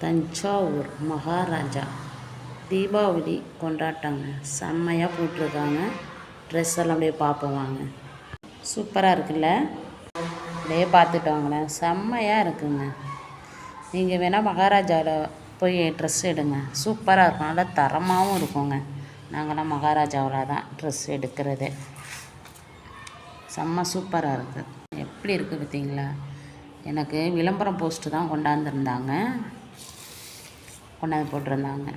தஞ்சாவூர் மகாராஜா. தீபாவளி கொண்டாட்டங்க. செம்மையாக போட்டிருக்காங்க. ட்ரெஸ் எல்லாம் அப்படியே பார்ப்போம் வாங்க. சூப்பராக இருக்குல்ல? அப்படியே பார்த்துட்டு வாங்களேன் செம்மையாக இருக்குங்க. நீங்கள் வேணால் மகாராஜாவில் போய் ட்ரெஸ் எடுங்க. சூப்பராக இருக்கும். நல்லா தரமாகவும் இருக்குங்க. நாங்களாம் மகாராஜாவில் தான் ட்ரெஸ் எடுக்கிறது. செம்ம சூப்பராக இருக்குது எப்படி இருக்குது பார்த்தீங்களா? எனக்கு விளம்பரம் போஸ்ட்டு தான் கொண்டாந்துருந்தாங்க. கொண்டாந்து போட்டிருந்தாங்க.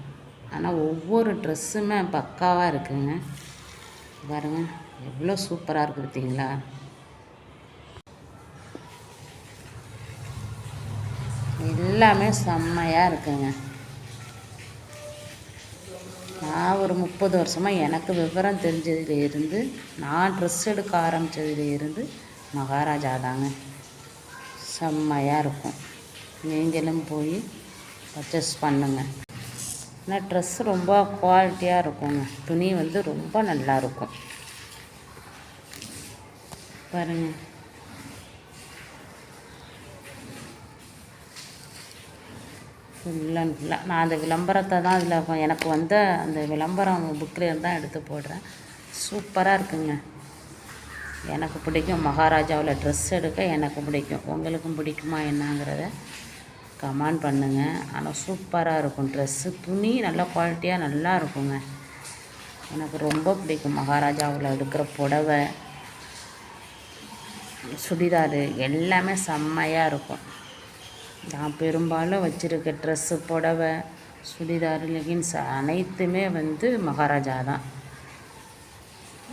ஆனால் ஒவ்வொரு ட்ரெஸ்ஸுமே பக்காவாக இருக்குங்க. பாருங்கள் எவ்வளோ சூப்பராக இருக்குது பார்த்தீங்களா எல்லாமே செம்மையாக இருக்குங்க. நான் ஒரு முப்பது வருஷமாக எனக்கு விவரம் தெரிஞ்சதுல இருந்து நான் ட்ரெஸ் எடுக்க ஆரம்பித்ததுலேருந்து மகாராஜா தாங்க செம்மையாக இருக்கும். நீங்களும் போய் பர்ச்சேஸ் பண்ணுங்க. ஆனால் ட்ரெஸ் ரொம்ப குவாலிட்டியாக இருக்குங்க. துணி வந்து ரொம்ப நல்லாயிருக்கும் பாருங்கள் ஃபுல் அண்ட் ஃபுல்லாக நான் அந்த விளம்பரத்தை தான் அதில் எனக்கு வந்த அந்த விளம்பரம் புக்லேருந்து தான் எடுத்து போடுறேன். சூப்பராக இருக்குங்க. எனக்கு பிடிக்கும். மகாராஜாவில் ட்ரெஸ் எடுக்க எனக்கு பிடிக்கும். உங்களுக்கும் பிடிக்குமா என்னங்கிறத கமெண்ட் பண்ணுங்கள் ஆனால் சூப்பராக இருக்கும் ட்ரெஸ்ஸு துணி நல்ல குவாலிட்டியாக நல்லா இருக்குங்க. எனக்கு ரொம்ப பிடிக்கும். மகாராஜாவில் எடுக்கிற புடவை சுடிதாரு எல்லாமே செம்மையாக இருக்கும். நான் பெரும்பாலும் வச்சுருக்க ட்ரெஸ்ஸு புடவை சுடிதார் லெகின்ஸ் அனைத்துமே வந்து மகாராஜா தான்.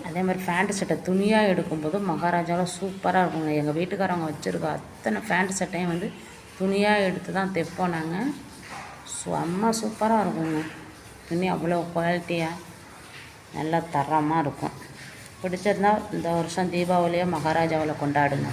அதே மாதிரி ஃபேண்ட்டு சட்டை துணியாக எடுக்கும்போது மகாராஜாவில் சூப்பராக இருக்குங்க. எங்கள் வீட்டுக்காரவங்க வச்சுருக்க அத்தனை ஃபேண்ட் சட்டையும் வந்து துணியாக எடுத்து தான் தைப்போம் நாங்கள் செம்ம சூப்பராக இருக்குங்க. துணி அவ்வளோ குவாலிட்டியாக நல்லா தரமாக இருக்கும். பிடிச்சிருந்தா இந்த வருஷம் தீபாவளியை மகாராஜாவில் கொண்டாடுங்க.